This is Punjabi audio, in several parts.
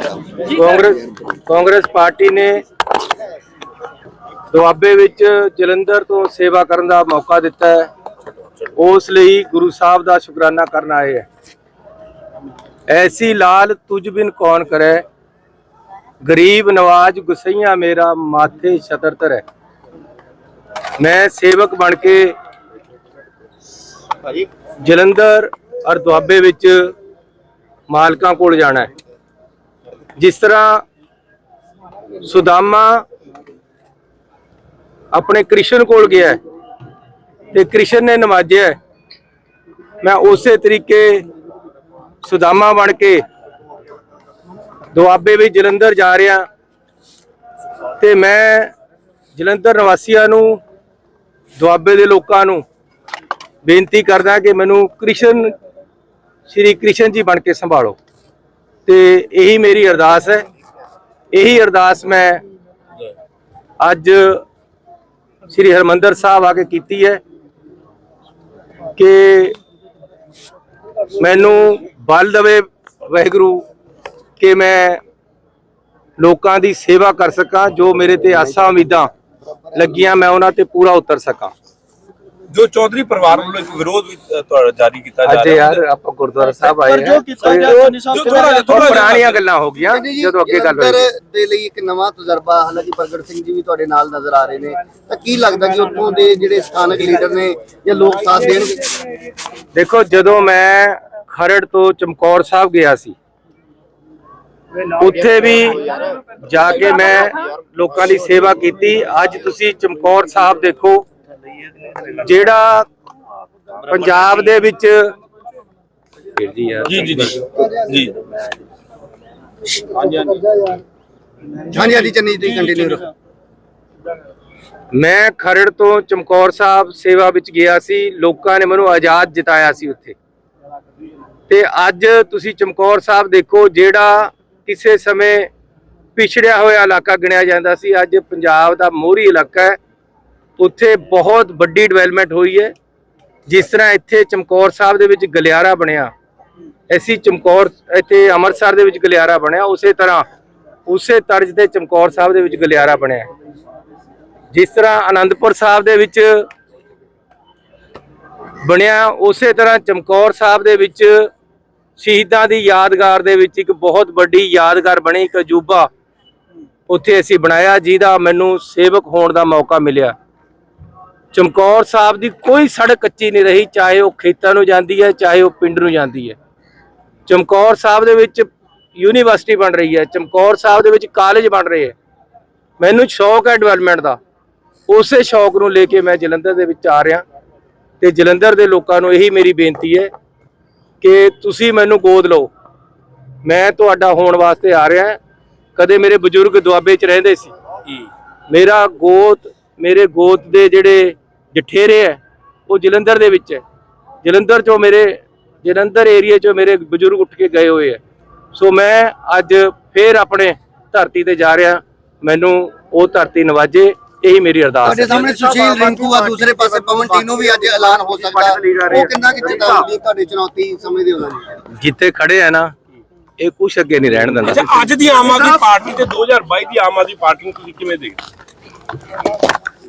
ਕਾਂਗਰਸ ਕਾਂਗਰਸ ਪਾਰਟੀ ਨੇ ਦੁਆਬੇ ਵਿੱਚ ਜਲੰਧਰ ਤੋਂ ਸੇਵਾ ਕਰਨ ਦਾ ਮੌਕਾ ਦਿੱਤਾ ਹੈ। ਉਸ ਲਈ ਗੁਰੂ ਸਾਹਿਬ ਦਾ ਸ਼ੁਕਰਾਨਾ ਕਰਨ ਆਏ ਹੈ। ਐਸੀ ਲਾਲ ਤੁਝ ਬਿਨ ਕੌਣ ਕਰੇ? ਗਰੀਬ ਨਵਾਜ ਗੁਸਈਆ ਮੇਰਾ ਮਾਥੇ ਛਤਰ ਧਰੈ। ਮੈਂ ਸੇਵਕ ਬਣ ਕੇ ਜਲੰਧਰ ਔਰ ਦੁਆਬੇ ਵਿੱਚ ਮਾਲਕਾਂ ਕੋਲ ਜਾਣਾ ਹੈ। ਜਿਸ ਤਰ੍ਹਾਂ ਸੁਦਾਮਾ ਆਪਣੇ ਕ੍ਰਿਸ਼ਨ ਕੋਲ ਗਿਆ ਹੈ ਤੇ ਕ੍ਰਿਸ਼ਨ ਨੇ ਨਵਾਜਿਆ ਮੈਂ ਉਸੇ ਤਰੀਕੇ ਸੁਦਾਮਾ ਬਣ ਕੇ ਦੁਆਬੇ ਵਿੱਚ ਜਲੰਧਰ ਜਾ ਰਿਹਾ ਤੇ ਮੈਂ ਜਲੰਧਰ ਨਿਵਾਸੀਆਂ ਨੂੰ ਦੁਆਬੇ ਦੇ ਲੋਕਾਂ ਨੂੰ ਬੇਨਤੀ ਕਰਦਾ ਕਿ ਮੈਨੂੰ ਕ੍ਰਿਸ਼ਨ, ਸ਼੍ਰੀ ਕ੍ਰਿਸ਼ਨ ਜੀ ਬਣ ਕੇ ਸੰਭਾਲੋ। ਤੇ ਇਹੀ ਮੇਰੀ ਅਰਦਾਸ ਹੈ। ਇਹੀ ਅਰਦਾਸ ਮੈਂ ਅੱਜ ਸ੍ਰੀ ਹਰਮੰਦਰ ਸਾਹਿਬ ਆ ਕੇ ਕੀਤੀ ਹੈ ਕਿ ਮੈਨੂੰ ਬਲ ਦਵੇ ਵਾਹਿਗੁਰੂ ਕਿ ਮੈਂ ਲੋਕਾਂ ਦੀ ਸੇਵਾ ਕਰ ਸਕਾਂ, ਜੋ ਮੇਰੇ ਤੇ ਆਸਾਂ ਉਮੀਦਾਂ ਲੱਗੀਆਂ, ਮੈਂ ਉਹਨਾਂ ਤੇ ਪੂਰਾ ਉਤਰ ਸਕਾਂ। ਜੋ ਚੌਧਰੀ ਪਰਿਵਾਰ ਵੱਲੋਂ ਇੱਕ ਵਿਰੋਧ ਵੀ ਤੁਹਾਡਾ ਜਾਰੀ ਕੀਤਾ ਜਾ ਅੱਜ ਰਿਹਾ ਯਾਰ ਆਪਾਂ ਗੁਰਦੁਆਰਾ ਸਾਹਿਬ ਆਏ ਪਰ ਜੋ ਹਾਂ ਥੋੜ੍ਹਾ ਜਿਹਾ- ਪੁਰਾਣੀਆਂ ਗੱਲਾਂ ਹੋ ਗਈਆਂ ਜਦੋਂ ਅੱਗੇ ਗੱਲ ਹੋਈ। ਦੇ ਲਈ ਇੱਕ ਨਵਾਂ ਤਜਰਬਾ ਹਾਲਾਂਕਿ ਪ੍ਰਗਟ ਸਿੰਘ ਜੀ ਵੀ ਤੁਹਾਡੇ ਨਾਲ ਨਜ਼ਰ ਆ ਰਹੇ ਨੇ। ਤਾਂ ਕੀ ਲੱਗਦਾ ਕਿ ਉੱਥੋਂ ਦੇ ਜਿਹੜੇ ਸਥਾਨਕ ਲੀਡਰ ਨੇ ਜਾਂ ਲੋਕ ਸਾਥ ਦੇਣਗੇ? ਦੇਖੋ ਜਦੋਂ ਮੈਂ ਖਰੜ ਤੋਂ ਚਮਕੌਰ ਸਾਹਿਬ ਗਿਆ ਸੀ ਉੱਥੇ ਵੀ ਜਾ ਕੇ ਮੈਂ ਲੋਕਾਂ ਦੀ ਸੇਵਾ ਕੀਤੀ। ਅੱਜ ਤੁਸੀਂ ਚਮਕੌਰ ਸਾਹਿਬ ਦੇਖੋ ਜਿਹੜਾ ਪੰਜਾਬ ਦੇ ਵਿੱਚ ਜੀ ਜੀ ਜੀ। ਜੀ। ਹਾਂਜੀ ਹਾਂਜੀ। ਚੰਨੀ ਜੀ ਕੰਟੀਨਿਊ ਮੈਂ ਖਰੜ ਤੋਂ ਚਮਕੌਰ ਸਾਹਿਬ ਸੇਵਾ ਵਿੱਚ ਗਿਆ ਸੀ ਲੋਕਾਂ ਨੇ ਮੈਨੂੰ ਆਜ਼ਾਦ ਜਿਤਾਇਆ ਸੀ ਉੱਥੇ। ਤੇ ਅੱਜ ਤੁਸੀਂ ਚਮਕੌਰ ਸਾਹਿਬ ਦੇਖੋ ਜਿਹੜਾ ਕਿਸੇ ਸਮੇਂ ਪਿਛੜਿਆ ਹੋਇਆ ਇਲਾਕਾ ਗਿਣਿਆ ਜਾਂਦਾ ਸੀ ਅੱਜ ਪੰਜਾਬ ਦਾ ਮੋਹਰੀ ਇਲਾਕਾ ਹੈ। ਉੱਥੇ ਬਹੁਤ ਵੱਡੀ ਡਿਵੈਲਪਮੈਂਟ ਹੋਈ ਹੈ। ਜਿਸ ਤਰ੍ਹਾਂ ਇੱਥੇ ਚਮਕੌਰ ਸਾਹਿਬ ਦੇ ਵਿੱਚ ਗਲਿਆਰਾ ਬਣਿਆ, ਐਸੀ ਚਮਕੌਰ, ਇੱਥੇ ਅੰਮ੍ਰਿਤਸਰ ਦੇ ਵਿੱਚ ਗਲਿਆਰਾ ਬਣਿਆ, ਉਸੇ ਤਰ੍ਹਾਂ, ਉਸੇ ਤਰਜ਼ ਤੇ ਚਮਕੌਰ ਸਾਹਿਬ ਦੇ ਵਿੱਚ ਗਲਿਆਰਾ ਬਣਿਆ। ਜਿਸ ਤਰ੍ਹਾਂ ਆਨੰਦਪੁਰ ਸਾਹਿਬ ਦੇ ਵਿੱਚ ਬਣਿਆ, ਉਸੇ ਤਰ੍ਹਾਂ ਚਮਕੌਰ ਸਾਹਿਬ ਦੇ ਵਿੱਚ ਸ਼ਹੀਦਾਂ ਦੀ ਯਾਦਗਾਰ ਦੇ ਵਿੱਚ ਇੱਕ ਬਹੁਤ ਵੱਡੀ ਯਾਦਗਾਰ ਬਣੀ ਇੱਕ ਅਜੂਬਾ। ਉੱਥੇ ਅਸੀਂ ਬਣਾਇਆ, ਜਿਹਦਾ ਮੈਨੂੰ ਸੇਵਕ ਹੋਣ ਦਾ ਮੌਕਾ ਮਿਲਿਆ। ਚਮਕੌਰ ਸਾਹਿਬ ਦੀ ਕੋਈ ਸੜਕ ਕੱਚੀ ਨਹੀਂ ਰਹੀ ਚਾਹੇ ਉਹ ਖੇਤਾਂ ਨੂੰ ਜਾਂਦੀ ਹੈ ਚਾਹੇ ਉਹ ਪਿੰਡ ਨੂੰ ਜਾਂਦੀ ਹੈ। ਚਮਕੌਰ ਸਾਹਿਬ ਦੇ ਵਿੱਚ ਯੂਨੀਵਰਸਿਟੀ ਬਣ ਰਹੀ ਹੈ ਚਮਕੌਰ ਸਾਹਿਬ ਦੇ ਵਿੱਚ ਕਾਲਜ ਬਣ ਰਹੇ ਹੈ। ਮੈਨੂੰ ਸ਼ੌਕ ਹੈ ਡਿਵੈਲਪਮੈਂਟ ਦਾ। ਉਸੇ ਸ਼ੌਕ ਨੂੰ ਲੈ ਕੇ ਮੈਂ ਜਲੰਧਰ ਦੇ ਵਿੱਚ ਆ ਰਿਹਾ ਤੇ ਜਲੰਧਰ ਦੇ ਲੋਕਾਂ ਨੂੰ ਇਹੀ ਮੇਰੀ ਬੇਨਤੀ ਹੈ ਕਿ ਤੁਸੀਂ ਮੈਨੂੰ ਗੋਦ ਲਓ। ਮੈਂ ਤੁਹਾਡਾ ਹੋਣ ਵਾਸਤੇ ਆ ਰਿਹਾ ਕਦੇ ਮੇਰੇ ਬਜ਼ੁਰਗ ਦੁਆਬੇ 'ਚ ਰਹਿੰਦੇ ਸੀ। ਮੇਰਾ ਗੋਤ ਮੇਰੇ ਗੋਤ ਦੇ ਜਿਹੜੇ ਜਠੇਰੇ ਹੈ ਉਹ ਜਲੰਧਰ ਦੇ ਵਿੱਚ ਹੈ। ਜਲੰਧਰ 'ਚੋਂ ਮੇਰੇ ਜਲੰਧਰ ਏਰੀਆ 'ਚੋਂ ਮੇਰੇ ਬਜ਼ੁਰਗ ਉੱਠ ਕੇ ਗਏ ਹੋਏ ਹੈ। ਸੋ ਮੈਂ ਅੱਜ ਫੇਰ ਆਪਣੇ ਧਰਤੀ ਤੇ ਜਾ ਰਿਹਾ ਮੈਨੂੰ ਉਹ ਧਰਤੀ ਨਵਾਜੇ ਇਹੀ ਮੇਰੀ ਅਰਦਾਸ ਤੁਹਾਡੇ ਹੈ ਸਾਹਮਣੇ ਸੁਸ਼ੀਲ ਰਿੰਕੂ ਆ ਦੂਸਰੇ ਪਾਸੇ ਪਵਨ ਟੀਨੂ ਵੀ ਅੱਜ ਐਲਾਨ ਹੋ ਸਕਦਾ। ਉਹ ਕਿੰਨਾ ਕਿ ਚੇਤਾਵਨੀ ਤੁਹਾਡੀ ਚੁਣੌਤੀ ਸਮਝਦੇ ਹੋ ਉਹਨਾਂ ਨੂੰ ਜਿੱਥੇ ਖੜੇ ਆ ਨਾ ਇਹ ਕੁਛ ਅੱਗੇ ਨਹੀਂ ਰਹਿਣ ਦਿੰਦਾ। ਅੱਜ ਦੀ ਆਮ ਆਦਮੀ ਪਾਰਟੀ ਤੇ 2022 ਦੀ ਆਮ ਆਦਮੀ ਪਾਰਟੀ ਨੂੰ ਤੁਸੀਂ ਕਿਵੇਂ ਦੇਖਦੇ?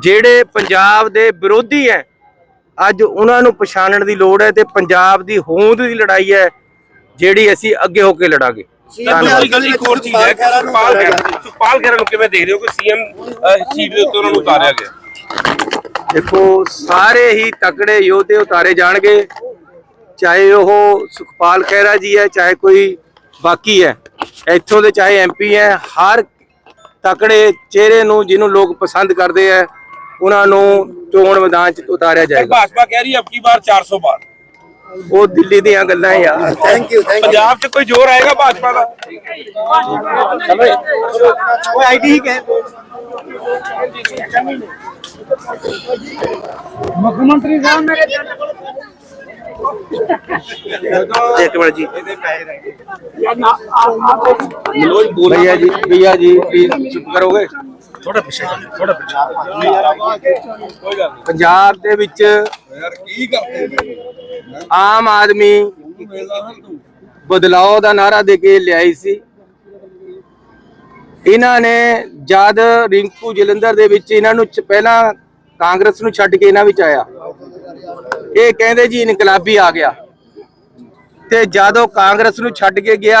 ਜਿਹੜੇ ਪੰਜਾਬ ਦੇ ਵਿਰੋਧੀ ਹੈ ਅੱਜ ਉਹਨਾਂ ਨੂੰ ਪਛਾਣਨ ਦੀ ਲੋੜ ਹੈ ਤੇ ਪੰਜਾਬ ਦੀ ਹੋਂਦ ਦੀ ਲੜਾਈ ਹੈ ਜਿਹੜੀ ਅਸੀਂ ਅੱਗੇ ਹੋ ਕੇ ਲੜਾਂਗੇ। ਤੇ ਦੂਸਰੀ ਗੱਲ ਇੱਕ ਹੋਰ ਚੀਜ਼ ਹੈ ਕਿ ਸੁਖਪਾਲ ਖਹਿਰਾ ਸੁਖਪਾਲ ਖਹਿਰਾ ਨੂੰ ਕਿਵੇਂ ਦੇਖ ਰਹੇ ਹੋ ਕਿ ਸੀਐਮ ਸੀਟ ਦੇ ਉੱਤੇ ਉਹਨਾਂ ਨੂੰ ਉਤਾਰਿਆ ਗਿਆ? ਦੇਖੋ ਸਾਰੇ ਹੀ ਤਕੜੇ ਯੋਧੇ ਉਤਾਰੇ ਜਾਣਗੇ ਚਾਹੇ ਉਹ ਸੁਖਪਾਲ ਖਹਿਰਾ ਜੀ ਹੈ ਚਾਹੇ ਕੋਈ ਬਾਕੀ ਹੈ ਇੱਥੋਂ ਦੇ ਚਾਹੇ ਐਮਪੀ ਹੈ ਹਰ ਤਕੜੇ ਚਿਹਰੇ ਨੂੰ ਜਿਹਨੂੰ ਲੋਕ ਪਸੰਦ ਕਰਦੇ ਹੈ ਉਹਨਾਂ ਨੂੰ ਚੋਣ ਮੈਦਾਨ 'ਚ ਉਤਾਰਿਆ ਜਾਏਗਾ। ਭਾਜਪਾ ਕਹਿ ਰਹੀ ਹੈ ਅਬਕੀ ਵਾਰ 400 ਬਾਰ ਉਹ ਦਿੱਲੀ ਦੀਆਂ ਗੱਲਾਂ ਯਾਰ thank you thank you Punjab 'ਚ ਕੋਈ ਜ਼ੋਰ ਆਏਗਾ ਭਾਜਪਾ ਦਾ? ਸਮਝ ਉਹ ਆਈਡੀ ਹੀ ਕਹੇ। ਮੁੱਖ ਮੰਤਰੀ ਸਾਹਿਬ ਮੇਰੇ ਦਿਲ ਕੋਲ। ਇੱਕ ਮਿੰਟ ਜੀ। ਮਨੋਜ ਬੋਲ ਭਈਆ ਜੀ ਭਈਆ ਜੀ ਪਲੀਜ਼ ਚੁੱਪ ਕਰੋਗੇ? ਥੋੜਾ ਪਿੱਛੇ ਥੋੜਾ ਪਿੱਛੇ। ਕੋਈ ਗੱਲ ਨਹੀਂ ਪੰਜਾਬ ਦੇ ਵਿੱਚ ਆਮ ਆਦਮੀ ਬਦਲਾਅ ਦਾ ਨਾਰਾ ਦੇ ਕੇ ਲਿਆਈ ਸੀ। ਇਹਨਾਂ ਨੇ ਜਦ ਰਿੰਕੂ ਜਲੰਧਰ ਦੇ ਵਿੱਚ ਇਹਨਾਂ ਨੂੰ ਪਹਿਲਾਂ ਕਾਂਗਰਸ ਨੂੰ ਛੱਡ ਕੇ ਇਹਨਾਂ ਵਿੱਚ ਆਇਆ। ਇਹ ਕਹਿੰਦੇ ਜੀ ਇਨਕਲਾਬੀ ਆ ਗਿਆ। ਤੇ ਜਦੋਂ ਕਾਂਗਰਸ ਨੂੰ ਛੱਡ ਕੇ ਗਿਆ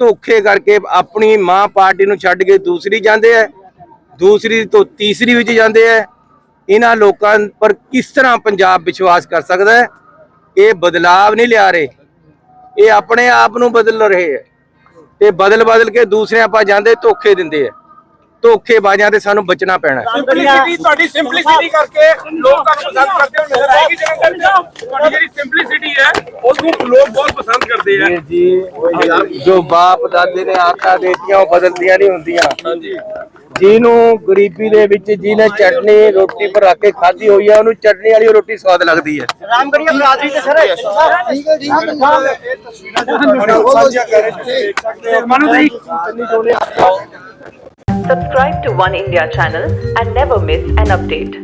ਧੋਖੇ ਕਰਕੇ ਆਪਣੀ ਮਾਂ ਪਾਰਟੀ ਨੂੰ ਛੱਡ ਕੇ ਦੂਸਰੀ ਜਾਂਦੇ ਹੈ ਦੂਸਰੀ ਤੋਂ ਤੀਸਰੀ ਵਿੱਚ ਜਾਂਦੇ ਹੈ ਇਹਨਾਂ ਲੋਕਾਂ ਪਰ ਕਿਸ ਤਰ੍ਹਾਂ ਪੰਜਾਬ ਵਿਸ਼ਵਾਸ ਕਰ ਸਕਦਾ ਹੈ ਇਹ ਬਦਲਾਵ ਨਹੀਂ ਲਿਆ ਰਹੇ। ਇਹ ਆਪਣੇ ਆਪ ਨੂੰ ਬਦਲ ਰਹੇ ਹੈ ਤੇ ਬਦਲ ਬਦਲ ਕੇ ਦੂਸਰਿਆਂ ਪਾ ਜਾਂਦੇ, ਧੋਖੇ ਦਿੰਦੇ ਹੈ ਧੋਖੇਬਾਜ਼ਾਂ ਤੇ ਸਾਨੂੰ ਬਚਣਾ ਪੈਣਾ ਸਿੰਪਲਿਸਿਟੀ ਤੁਹਾਡੀ ਸਿੰਪਲਿਸਿਟੀ ਕਰਕੇ ਲੋਕ ਤੁਹਾਨੂੰ ਪਸੰਦ ਕਰਦੇ ਹੋ ਨਜ਼ਰ ਆਏਗੀ ਜਿਹੜੀ ਸਿੰਪਲਿਸਿਟੀ ਹੈ ਉਸ ਨੂੰ ਲੋਕ ਬਹੁਤ ਪਸੰਦ ਕਰਦੇ ਆ। ਵੀਰ ਜੀ। ਜੋ ਬਾਪ ਦਾਦੇ ਨੇ ਆਖਾ ਦੇਤੀਆਂ ਉਹ ਬਦਲਦੀਆਂ ਨਹੀਂ ਹੁੰਦੀਆਂ। ਹਾਂਜੀ। ਜਿਹਨੂੰ ਗਰੀਬੀ ਦੇ ਵਿੱਚ ਜਿਹਨੇ ਚਟਨੀ ਰੋਟੀ ਪਰ ਰੱਖ ਕੇ ਖਾਧੀ ਹੋਈ ਹੈ ਉਹਨੂੰ ਚਟਨੀ ਵਾਲੀ ਰੋਟੀ ਸਵਾਦ ਲੱਗਦੀ ਹੈ ਰਾਮਗੜੀਆ ਬਰਾਦਰੀ ਤੇ ਸਰ। ਠੀਕ ਹੈ ਜੀ। ਸਾਂਝਾ ਕਰੇ ਮਨੂ ਜੀ। Subscribe to One India channel and never miss an update.